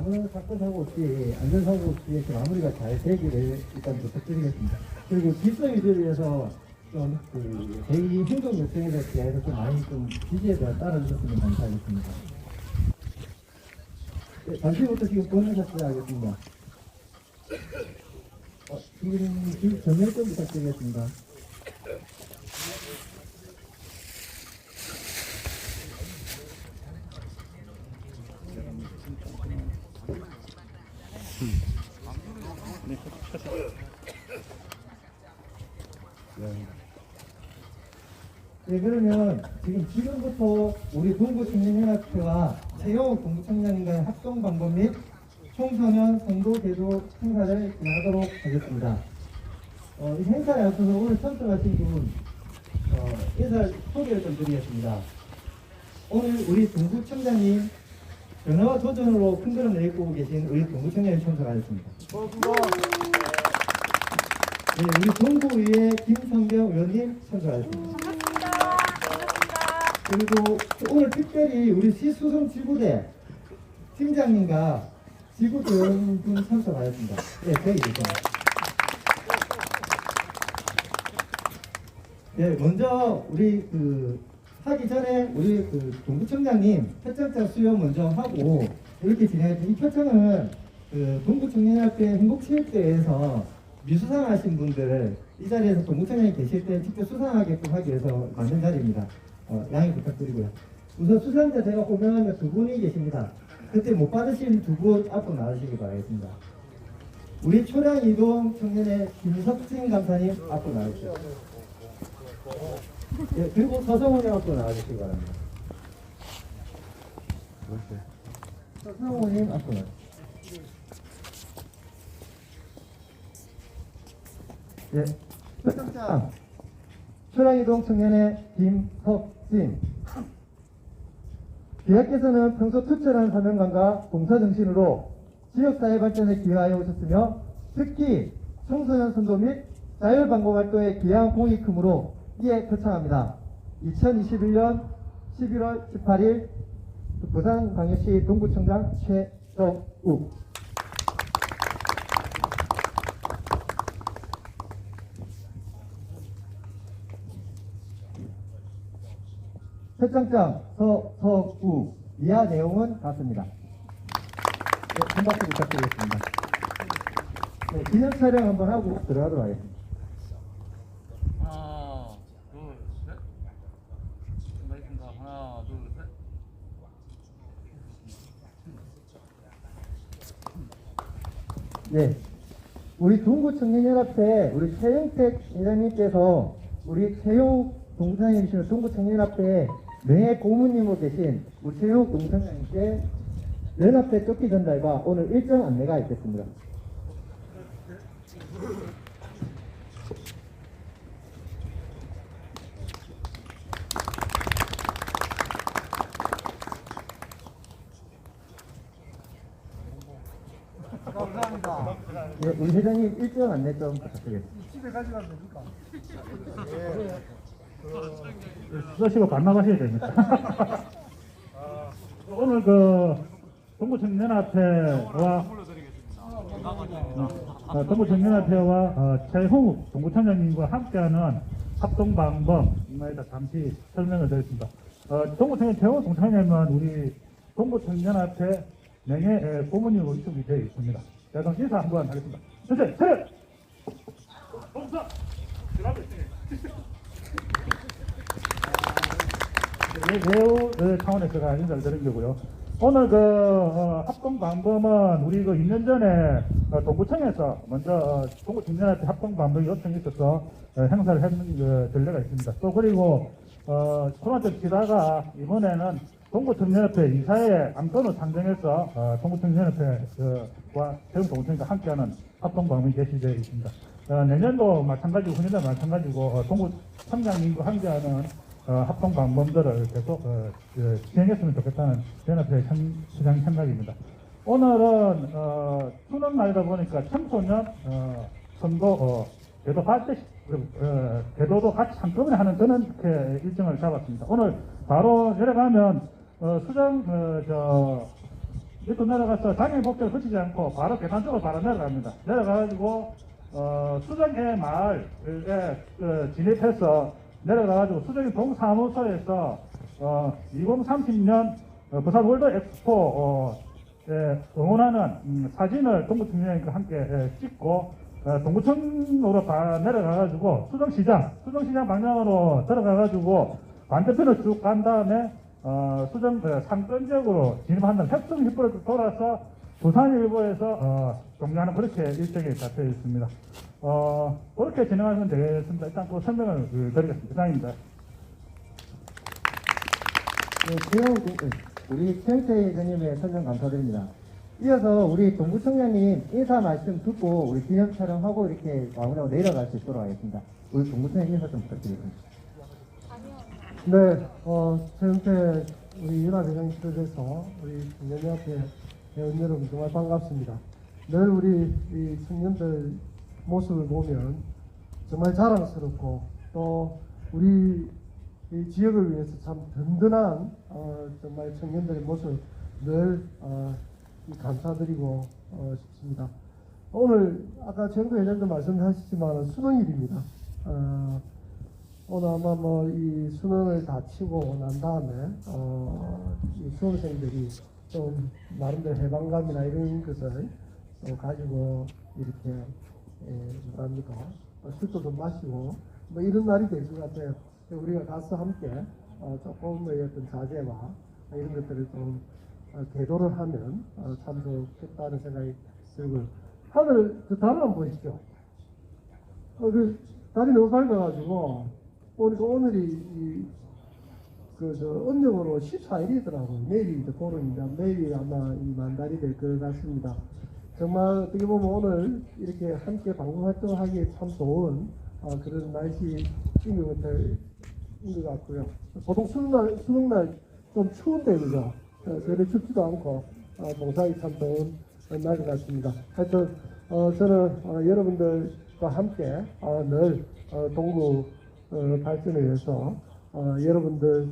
아무 사건 사고 없이 안전사고 없이 그 마무리가 잘 되기를 일단 부탁드리겠습니다. 그리고 질서 유지를 위해서 좀그 대의 행동 요청에 대해서 좀 많이 좀 지지에 대해 따라주셨으면 감사하겠습니다. 네, 잠시부터 지금 본인샷 하겠습니다. 어, 지금 길 전면 좀 부탁드리겠습니다. 네, 그러면 지금 지금부터 우리 동부 청년연합회와 최영욱 동부청장님과의 합동 방법 및 청소년 선도 제도 행사를 진행하도록 하겠습니다. 어, 이 행사에 앞서서 오늘 참석하신 분 어, 인사 소개를 좀 드리겠습니다. 오늘 우리 동부청장님 변화와 도전으로 큰 그림 내고 계신 우리 동부청장님 참석하셨습니다. 네, 우리 동부의회 김성경 의원님 참석하셨습니다. 그리고 오늘 특별히 우리 시수성 지구대 팀장님과 지구대원 분 참석하였습니다. 네, 저희 있습니다. 네, 먼저 우리 그 하기 전에 우리 그 동부청장님 표창장 수여 먼저 하고 이렇게 진행했죠. 이 표창은 그 동부청년학회 행복체육대회에서 미수상하신 분들 이 자리에서 동부청장님 계실 때 직접 수상하게끔 하기 위해서 만든 자리입니다. 어, 양해 부탁드리고요. 우선 수상자 제가 호명하면 두 분이 계십니다. 그때 못 받으신 두 분 앞으로 나와주시기 바라겠습니다. 우리 초량 이동 청년의 김석진 감사님 앞으로 나와주세요. 예, 그리고 서성훈님 앞으로 나와주시기 바랍니다. 서성훈님 앞으로 나와주세요. 예, 표창장 초량이동 청년의 김석진 대학께서는 평소 투철한 사명감과 봉사정신으로 지역사회 발전에 기여하여 오셨으며 특히 청소년 선도 및 자율방공 활동에 기여한 공이 크므로 이에 표창합니다. 2021년 11월 18일 부산광역시 동구청장 최정욱 표창장 서서우 이하 내용은 같습니다. 네, 한 박수 부탁드리겠습니다. 네, 기념 촬영 한번 하고 들어가도록 하겠습니다. 하나, 둘, 셋. 준비하겠습니다. 하나, 둘, 셋. 네. 우리 동구 청년연합회 우리 최영택 회장님께서 우리 최용 동상님이시는 동구 청년연합회 명예 고문님으로 계신 우리 최용 동상님께 연합회 쫓기 전달과 오늘 일정 안내가 있겠습니다. 감사합니다. 네, 우리 회장님 일정 안내 좀 부탁드리겠습니다. 집에 가져가면 됩니까? 쓰시고 반납하셔야 됩니다. 오늘 그 동구청년합회와 어, 동구청년합회와 어, 최홍욱 동구청장님과 함께하는 합동 방법에 대해서 잠시 설명을 드리겠습니다. 어, 동구청년 최홍욱 동청장님은 우리 동구청년합회 명예 에, 고문님으로 이쪽이 되어 있습니다. 자, 그럼 인사 한번 하겠습니다. 선생님, 차렷! 동사! 네, 배우 네, 차원에서 제가 인사를 드린 거고요. 오늘 그 어, 합동 방범은 우리 그 2년 전에 어, 동구청에서 먼저 어, 동구 청년한테 합동 방범 요청이 있어서 어, 행사를 했는 그 전례가 있습니다. 또 그리고 어, 코로나 때 지다가 이번에는 동구 청년협회 이사회 안건을 상정해서 어, 동구 청년협회와 세운 동구청과 함께하는 합동 방범이 개시되어 있습니다. 어, 내년도 마찬가지고 후년도 마찬가지고 어, 동구 청장님과 함께하는 어, 합동 방법들을 계속 어, 그, 진행했으면 좋겠다는 연합회 현- 시장 생각입니다. 오늘은 어, 추는 날이다 보니까 청소년 어, 선거 어, 제도 발제 어, 제도도 같이 한꺼번에 하는 그런 이렇게 일정을 잡았습니다. 오늘 바로 내려가면 어, 수정 어, 저 밑으로 내려가서 장애인 복지를 거치지 않고 바로 계단 쪽으로 바로 내려갑니다. 내려가가지고 어, 수정회 마을에 그, 진입해서 내려가가지고 수정회 동사무소에서 어, 2030년 어, 부산 월드 엑스포 어, 예, 응원하는 음, 사진을 동구청장님과 함께 예, 찍고 어, 동구청으로 다 내려가가지고 수정시장 수정시장 방향으로 들어가가지고 반대편을 쭉 간 다음에 어, 수정 어, 상권적으로 진입한다는 협동 휘포를 돌아서 부산일보에서 어, 종료하는 그렇게 일정이 잡혀 있습니다. 어, 그렇게 진행하면 되겠습니다. 일단 그 설명을 그, 드리겠습니다. 이상입니다. 네, 최영 군- 우리 최영태 의원님의 설명 감사드립니다. 이어서 우리 동구청장님 인사 말씀 듣고 우리 기념 촬영하고 이렇게 마무리하고 내려갈 수 있도록 하겠습니다. 우리 동구청장 인사 좀 부탁드리겠습니다. 네, 어, 최은태 우리 초대해서 우리 청년연합회 회원 여러분 정말 반갑습니다. 늘 우리 이 청년들 모습을 보면 정말 자랑스럽고 또 우리 이 지역을 위해서 참 든든한 어, 정말 청년들의 모습 늘 어, 이 감사드리고 어, 싶습니다. 오늘 아까 최영도 회장도 말씀하셨지만 수능일입니다. 어, 오늘 아마 뭐 이 수능을 다 치고 난 다음에 어, 이 수험생들이 좀 나름대로 해방감이나 이런 것을 또 가지고 이렇게 예, 뭐랍니까 어, 술도 좀 마시고 뭐 이런 날이 될 것 같아요. 우리가 가서 함께 어, 조금의 어떤 자제와 이런 것들을 좀 어, 계도를 하면 어, 참 좋겠다는 생각이 들고요. 하늘 저 달을 한번 보십시오. 어, 그 달이 너무 밝아가지고 보니까 오늘이 그저 음력으로 14일이더라고요. 내일이 이제 보름입니다. 내일이 아마 이 만달이 될 것 같습니다. 정말 어떻게 보면 오늘 이렇게 함께 방송 활동하기에 참 좋은 어, 그런 날씨인 것, 같고요. 보통 수능날, 수능날 좀 추운데, 그죠? 어, 그래 춥지도 않고, 어, 농사하기 참 좋은 날 것 같습니다. 하여튼, 어, 저는 어, 여러분들과 함께 어, 늘 어, 동구 어, 발전을 위해서 어, 여러분들의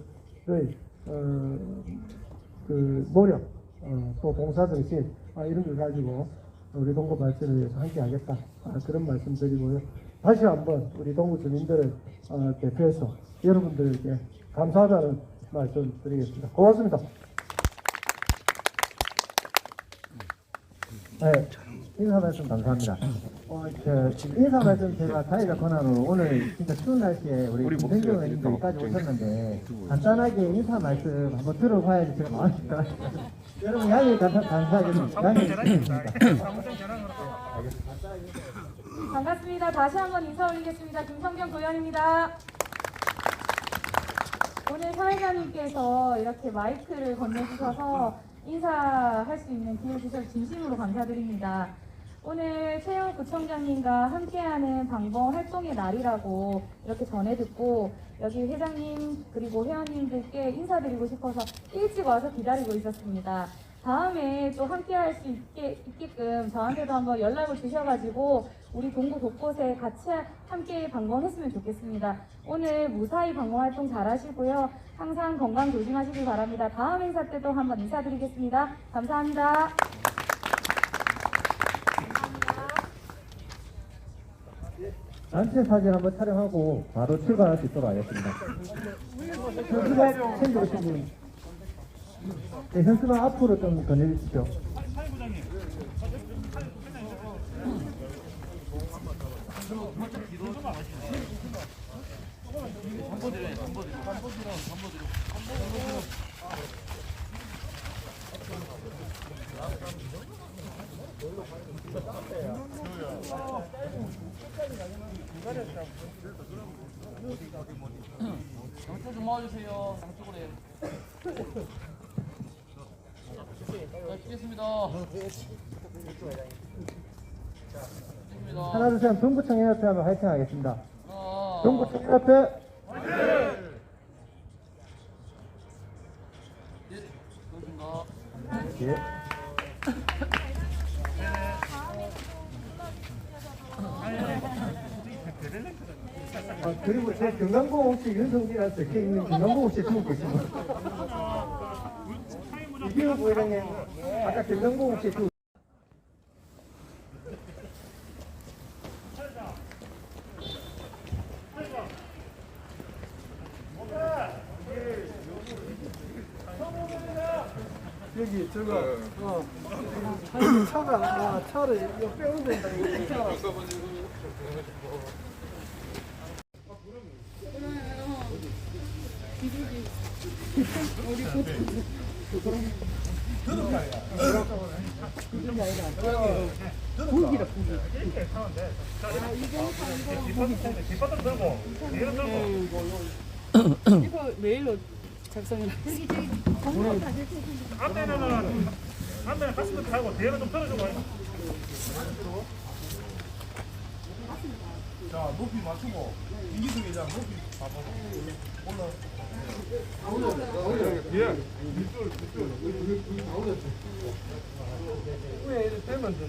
어, 그 노력, 어, 또 봉사정신 아, 이런 걸 가지고 우리 동구 발전을 위해서 함께 하겠다 아, 그런 말씀 드리고요. 다시 한번 우리 동구 주민들을 어, 대표해서 여러분들에게 감사하다는 말씀 드리겠습니다. 고맙습니다. 네, 인사 말씀 감사합니다. 어, 저, 인사 말씀 제가 자리가 권한으로 오늘 진짜 추운 날씨에 우리 김생경 의원님도 여기까지 오셨는데 간단하게 인사 말씀 한번 들어봐야지 제가 마음이 편하니까 여러분 양해 감사, 감사하겠습니다. 양해 드리겠습니다. 반갑습니다. 다시 한번 인사 올리겠습니다. 김성경 도연입니다. 오늘 사회자님께서 이렇게 마이크를 건네주셔서 인사할 수 있는 기회 주셔서 진심으로 감사드립니다. 오늘 최영 구청장님과 함께하는 방범 활동의 날이라고 이렇게 전해 듣고 여기 회장님 그리고 회원님들께 인사드리고 싶어서 일찍 와서 기다리고 있었습니다. 다음에 또 함께할 수 있게, 있게끔 저한테도 한번 연락을 주셔가지고 우리 동구 곳곳에 같이 함께 방문했으면 좋겠습니다. 오늘 무사히 방문 활동 잘 하시고요. 항상 건강 조심하시길 바랍니다. 다음 행사 때도 한번 인사드리겠습니다. 감사합니다. 단체 사진 한번 촬영하고 바로 출발할 수 있도록 하겠습니다. 현수막 챙겨오신 분. 네, 현수막 앞으로 좀 건네주십시오. 양쪽 좀 모아주세요. 양쪽으로 해. 자, 찍겠습니다. 찍겠습니다. 하나, 둘, 셋, 동구청 연합회 하면 화이팅 하겠습니다. 하나, 동구청 연합회 예, 고맙습니다. 예. 아, 그리고 제 경남고 혹시 윤성진한테 적혀 있는 경남고 혹시 듣고 계십니까? 이기호 부회장님 아까 김정국 혹시 그 여기 저거 어 아니 차가 아, 차를 이거 빼면 된다 이거 차. 뒷바닥 들고 뒤로 들고 이거 메일로 앞에는 가스도 타고 뒤에는 좀 떨어지고 자 높이 맞추고 김기수 기자 높이 봐봐 올라 왜 이렇게 되면 돼?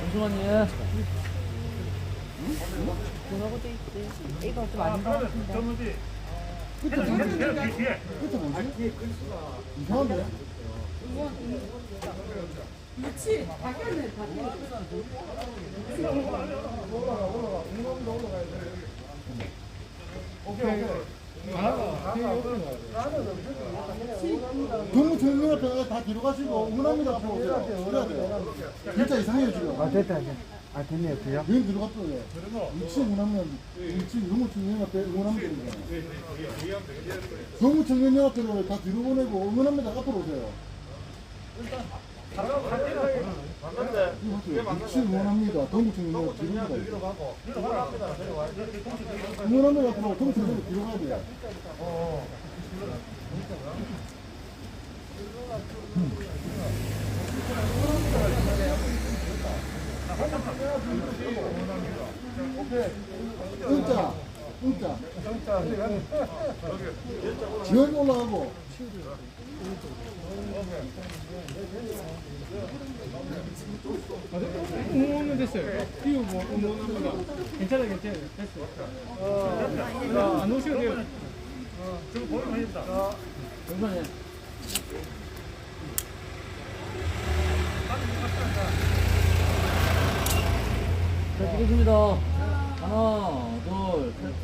잠시만요. 뭐라고 돼 있지? 이거 좀 아닌 것 같은데. 전문지 뒤에 뒤에 이상한데? 동무청년한테 다 뒤로 가시고 응원합니다. 앞으로 오세요. 그래야 돼요. 진짜 이상해요 지금. 아 됐다 아 됐네요. 그요? 왜 뒤로 갔어요? 위치 응원하면 위치 동무청년한테 응원하면 되는 거잖아 동무청년한테를 다 뒤로 보내고 응원합니다. 앞으로 오세요 위치 응원합니다 동무청년한테 뒤로 가고 앞으로 동무청년 뒤로 가야 돼요 응자 응자 지역이 올라가고 응원은 됐어요. 뭐 응원합니다. 괜찮아요, 괜찮아요. 됐어요. 어, 안 오셔도 돼요. 저거 보면 되겠다 잠시만요. 자, 찍겠습니다. 하나, 둘, 셋.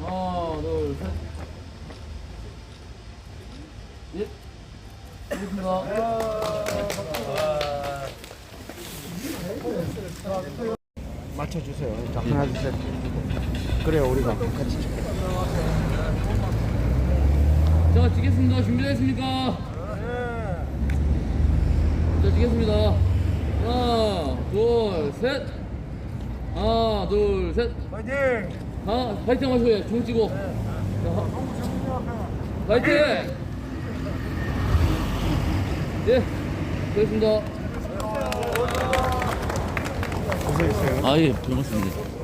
하나, 둘, 셋. 예. 찍겠습니다. 맞춰주세요 자 하나 둘 셋 그래요 우리가 같이 자, 찍겠습니다. 준비되셨습니까? 자, 찍겠습니다. 하나, 둘, 셋. 하나, 둘, 셋. 파이팅! 하나, 파이팅 하시고요. 중 찍고. 자, 하- 파이팅! 예, 되겠습니다. 고생했어요. 아, 예, 별 말씀입니다.